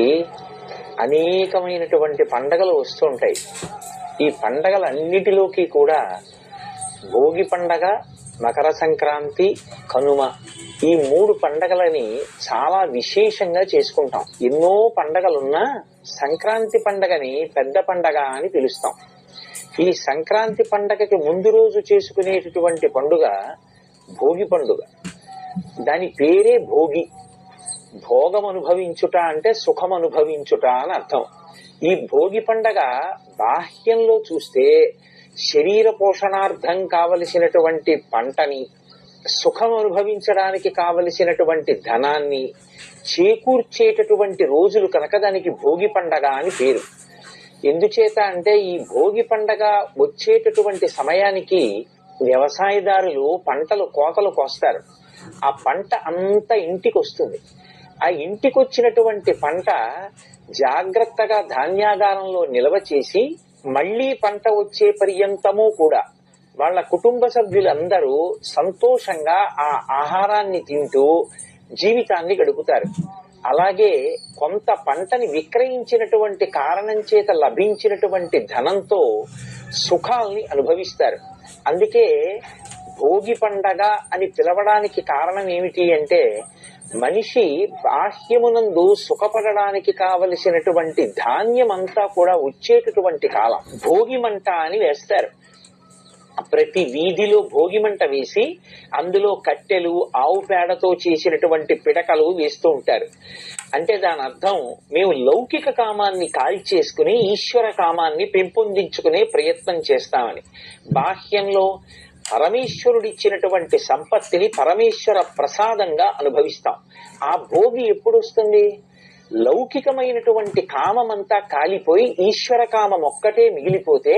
ఈ అనేకమైనటువంటి పండగలు వస్తుంటాయి ఈ పండగలన్నిటిలోకి కూడా భోగి పండగ మకర సంక్రాంతి కనుమ ఈ మూడు పండగలని చాలా విశేషంగా చేసుకుంటాం. ఎన్నో పండగలున్నా సంక్రాంతి పండగని పెద్ద పండగ అని పిలుస్తాం. ఈ సంక్రాంతి పండగకి ముందు రోజు చేసుకునేటటువంటి పండుగ భోగి పండుగ. దాని పేరే భోగి. భోగం అనుభవించుట అంటే సుఖం అనుభవించుట అని అర్థం. ఈ భోగి పండగ బాహ్యంలో చూస్తే శరీర పోషణార్థం కావలసినటువంటి పంటని సుఖం అనుభవించడానికి కావలసినటువంటి ధనాన్ని చేకూర్చేటటువంటి రోజులు కనుక దానికి భోగి పండగ అని పేరు. ఎందుచేత అంటే ఈ భోగి పండగ వచ్చేటటువంటి సమయానికి వ్యవసాయదారులు పంటలు కోతలు కోస్తారు. ఆ పంట అంతా ఇంటికి వస్తుంది ఆ ఇంటికి వచ్చినటువంటి పంట జాగ్రత్తగా ధాన్యాగారంలో నిల్వ చేసి మళ్ళీ పంట వచ్చే పర్యంతము కూడా వాళ్ళ కుటుంబ సభ్యులందరూ సంతోషంగా ఆ ఆహారాన్ని తింటూ జీవితాన్ని గడుపుతారు. అలాగే కొంత పంటని విక్రయించినటువంటి కారణం చేత లభించినటువంటి ధనంతో సుఖాల్ని అనుభవిస్తారు. అందుకే భోగి పండగ అని పిలవడానికి కారణం ఏమిటి అంటే మనిషి బాహ్యమునందు సుఖపడడానికి కావలసినటువంటి ధాన్యం అంతా కూడా వచ్చేటటువంటి కాలం. భోగిమంట అని వేస్తారు. ప్రతి వీధిలో భోగిమంట వేసి అందులో కట్టెలు ఆవు పేడతో చేసినటువంటి పిడకలు వేస్తూ ఉంటారు. అంటే దాని అర్థం మేము లౌకిక కామాన్ని కాల్చేసుకుని ఈశ్వర కామాన్ని పెంపొందించుకునే ప్రయత్నం చేస్తామని. బాహ్యంలో పరమేశ్వరుడిచ్చినటువంటి సంపత్తిని పరమేశ్వర ప్రసాదంగా అనుభవిస్తాం. ఆ భోగి ఎప్పుడు వస్తుంది లౌకికమైనటువంటి కామమంతా కాలిపోయి ఈశ్వర కామం ఒక్కటే మిగిలిపోతే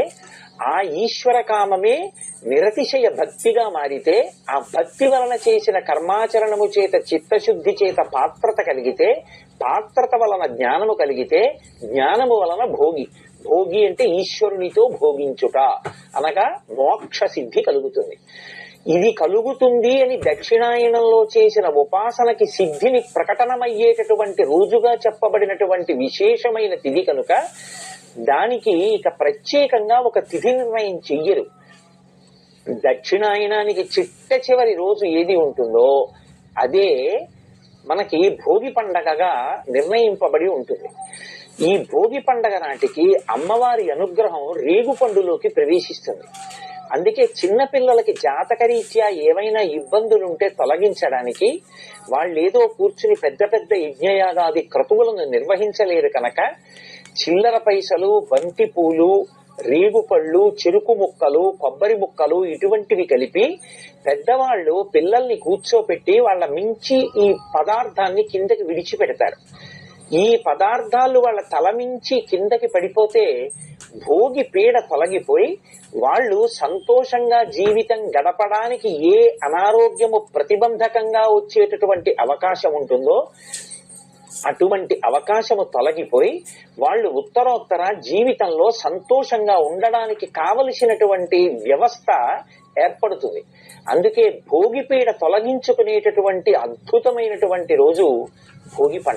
ఆ ఈశ్వర కామమే నిరతిశయ భక్తిగా మారితే ఆ భక్తి వలన చేసిన కర్మాచరణము చేత చిత్తశుద్ధి చేత పాత్రత కలిగితే పాత్రత వలన జ్ఞానము కలిగితే జ్ఞానము వలన భోగి. భోగి అంటే ఈశ్వరునితో భోగించుట. అనగా మోక్ష సిద్ధి కలుగుతుంది. ఇది కలుగుతుంది అని దక్షిణాయనంలో చేసిన ఉపాసనకి సిద్ధిని ప్రకటనమయ్యేటటువంటి రోజుగా చెప్పబడినటువంటి విశేషమైన తిథి కనుక దానికి ఇక ప్రత్యేకంగా ఒక తిథి నిర్ణయం చెయ్యరు. దక్షిణాయనానికి చిట్ట చివరి రోజు ఏది ఉంటుందో అదే మనకి భోగి పండగగా నిర్ణయింపబడి ఉంటుంది. ఈ భోగి పండగ నాటికి అమ్మవారి అనుగ్రహం రేగు పండులోకి ప్రవేశిస్తుంది. అందుకే చిన్న పిల్లలకి జాతకరీత్యా ఏవైనా ఇబ్బందులుంటే తొలగించడానికి వాళ్ళేదో కూర్చుని పెద్ద పెద్ద యజ్ఞయాగాది క్రతువులను నిర్వహించలేరు కనుక చిల్లర పైసలు బంతి పూలు రేగు పళ్ళు చెరుకు ముక్కలు కొబ్బరి ముక్కలు ఇటువంటివి కలిపి పెద్దవాళ్ళు పిల్లల్ని కూర్చోపెట్టి వాళ్ళ మించి ఈ పదార్థాన్ని కిందకి విడిచిపెడతారు. ఈ పదార్థాలు వాళ్ళ తలమించి కిందకి పడిపోతే భోగి పీడ తొలగిపోయి వాళ్ళు సంతోషంగా జీవితం గడపడానికి ఏ అనారోగ్యము ప్రతిబంధకంగా వచ్చేటటువంటి అవకాశం ఉంటుందో అటువంటి అవకాశము తొలగిపోయి వాళ్ళు ఉత్తరోత్తర జీవితంలో సంతోషంగా ఉండడానికి కావలసినటువంటి వ్యవస్థ ఏర్పడుతుంది. అందుకే భోగిపీడ తొలగించుకునేటటువంటి అద్భుతమైనటువంటి రోజు భోగి పండుగ.